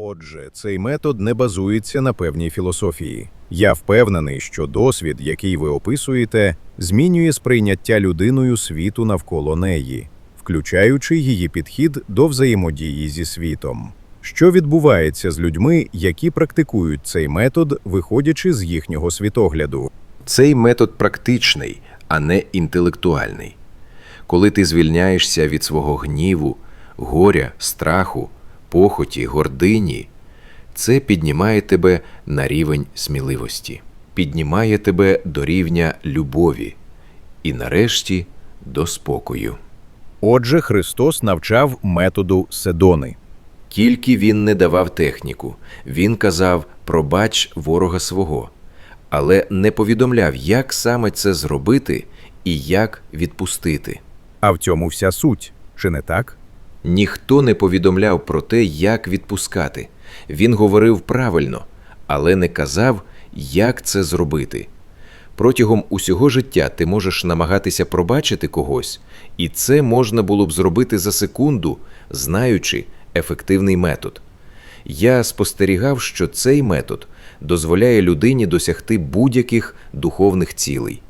Отже, цей метод не базується на певній філософії. Я впевнений, що досвід, який ви описуєте, змінює сприйняття людиною світу навколо неї, включаючи її підхід до взаємодії зі світом. Що відбувається з людьми, які практикують цей метод, виходячи з їхнього світогляду? Цей метод практичний, а не інтелектуальний. Коли ти звільняєшся від свого гніву, горя, страху, похоті, гордині, це піднімає тебе на рівень сміливості, піднімає тебе до рівня любові і, нарешті, до спокою. Отже, Христос навчав методу Седони. Тільки він не давав техніку, він казав пробач ворога свого, але не повідомляв, як саме це зробити і як відпустити. А в цьому вся суть, чи не так? Ніхто не повідомляв про те, як відпускати. Він говорив правильно, але не казав, як це зробити. Протягом усього життя ти можеш намагатися пробачити когось, і це можна було б зробити за секунду, знаючи ефективний метод. Я спостерігав, що цей метод дозволяє людині досягти будь-яких духовних цілей.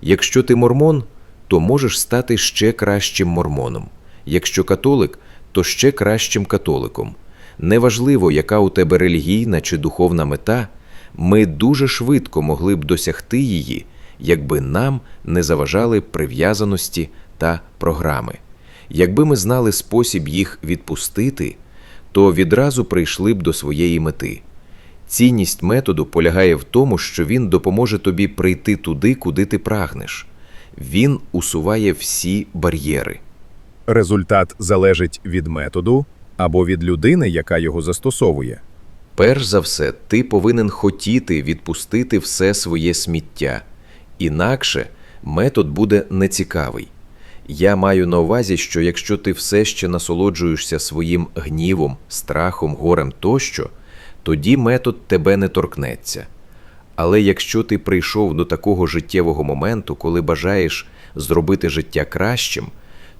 Якщо ти мормон, то можеш стати ще кращим мормоном. Якщо католик, то ще кращим католиком. Неважливо, яка у тебе релігійна чи духовна мета, ми дуже швидко могли б досягти її, якби нам не заважали прив'язаності та програми. Якби ми знали спосіб їх відпустити, то відразу прийшли б до своєї мети. Цінність методу полягає в тому, що він допоможе тобі прийти туди, куди ти прагнеш. Він усуває всі бар'єри. Результат залежить від методу або від людини, яка його застосовує. Перш за все, ти повинен хотіти відпустити все своє сміття, інакше метод буде нецікавий. Я маю на увазі, що якщо ти все ще насолоджуєшся своїм гнівом, страхом, горем тощо, тоді метод тебе не торкнеться. Але якщо ти прийшов до такого життєвого моменту, коли бажаєш зробити життя кращим,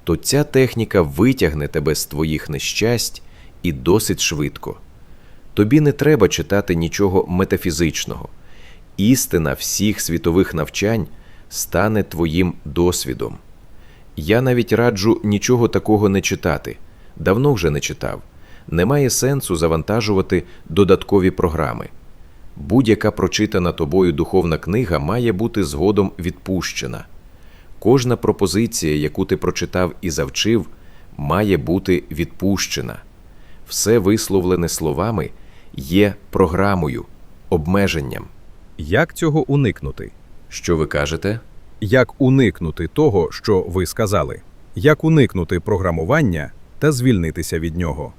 то ця техніка витягне тебе з твоїх нещасть і досить швидко. Тобі не треба читати нічого метафізичного. Істина всіх світових навчань стане твоїм досвідом. Я навіть раджу нічого такого не читати. Давно вже не читав. Немає сенсу завантажувати додаткові програми. Будь-яка прочитана тобою духовна книга має бути згодом відпущена. Кожна пропозиція, яку ти прочитав і завчив, має бути відпущена. Все висловлене словами є програмою, обмеженням. Як цього уникнути? Що ви кажете? Як уникнути того, що ви сказали? Як уникнути програмування та звільнитися від нього?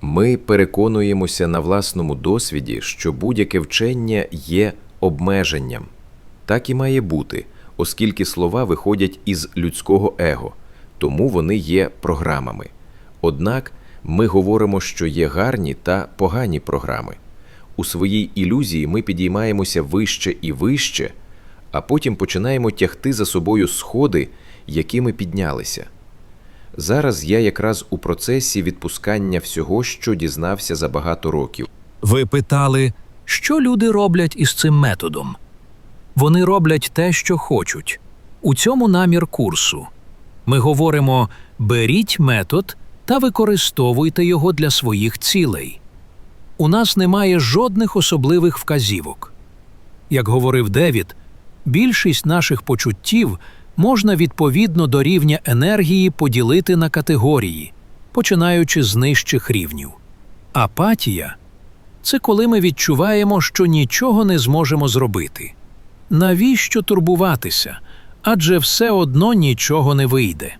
Ми переконуємося на власному досвіді, що будь-яке вчення є обмеженням. Так і має бути, оскільки слова виходять із людського его, тому вони є програмами. Однак ми говоримо, що є гарні та погані програми. У своїй ілюзії ми підіймаємося вище і вище, а потім починаємо тягти за собою сходи, які ми піднялися. Зараз я якраз у процесі відпускання всього, що дізнався за багато років. Ви питали, що люди роблять із цим методом? Вони роблять те, що хочуть. У цьому намір курсу. Ми говоримо: беріть метод та використовуйте його для своїх цілей. У нас немає жодних особливих вказівок. Як говорив Девід, більшість наших почуттів можна відповідно до рівня енергії поділити на категорії, починаючи з нижчих рівнів. Апатія це коли ми відчуваємо, що нічого не зможемо зробити. Навіщо турбуватися? Адже все одно нічого не вийде.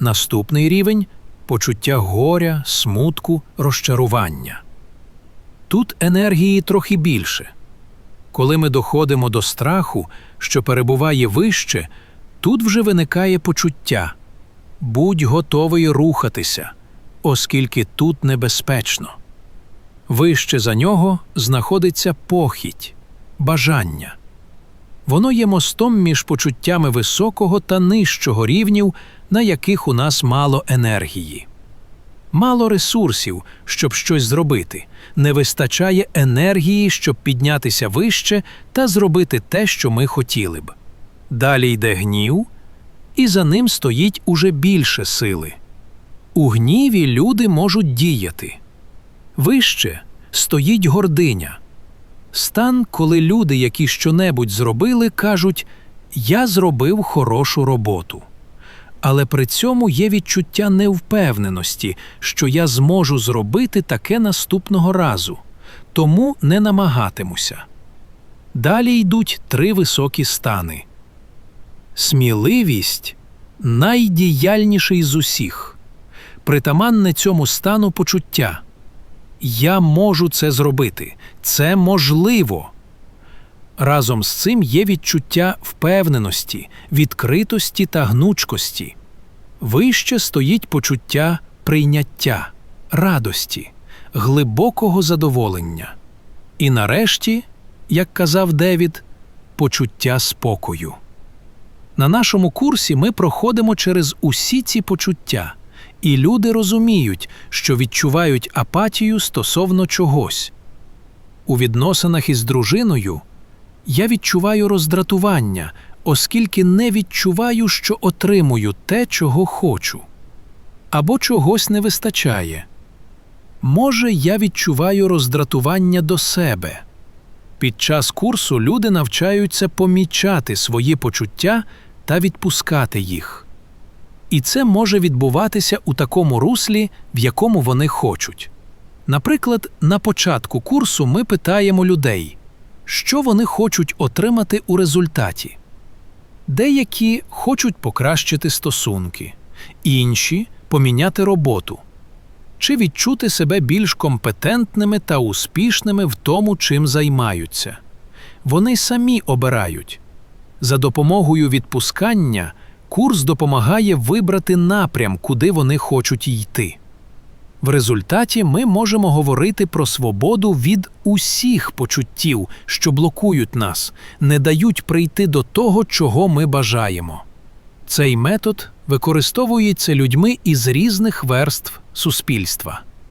Наступний рівень почуття горя, смутку, розчарування. Тут енергії трохи більше. Коли ми доходимо до страху, що перебуває вище, тут вже виникає почуття будь готовий рухатися, оскільки тут небезпечно. Вище за нього знаходиться похідь, бажання. Воно є мостом між почуттями високого та нижчого рівнів, на яких у нас мало енергії. Мало ресурсів, щоб щось зробити, не вистачає енергії, щоб піднятися вище та зробити те, що ми хотіли б. Далі йде гнів, і за ним стоїть уже більше сили. У гніві люди можуть діяти. Вище стоїть гординя. Стан, коли люди, які щонебудь зробили, кажуть Я зробив хорошу роботу. Але при цьому є відчуття невпевненості, що я зможу зробити таке наступного разу, тому не намагатимуся. Далі йдуть три високі стани. Сміливість найдіяльніший з усіх. Притаманне цьому стану почуття. Я можу це зробити. Це можливо. Разом з цим є відчуття впевненості, відкритості та гнучкості. Вище стоїть почуття прийняття, радості, глибокого задоволення. І нарешті, як казав Девід, почуття спокою. На нашому курсі ми проходимо через усі ці почуття, і люди розуміють, що відчувають апатію стосовно чогось. У відносинах із дружиною я відчуваю роздратування, оскільки не відчуваю, що отримую те, чого хочу, або чогось не вистачає. Може, я відчуваю роздратування до себе. Під час курсу люди навчаються помічати свої почуття та відпускати їх. І це може відбуватися у такому руслі, в якому вони хочуть. Наприклад, на початку курсу ми питаємо людей, що вони хочуть отримати у результаті. Деякі хочуть покращити стосунки, інші поміняти роботу, чи відчути себе більш компетентними та успішними в тому, чим займаються. Вони самі обирають. За допомогою відпускання курс допомагає вибрати напрям, куди вони хочуть йти. В результаті ми можемо говорити про свободу від усіх почуттів, що блокують нас, не дають прийти до того, чого ми бажаємо. Цей метод використовується людьми із різних верств суспільства.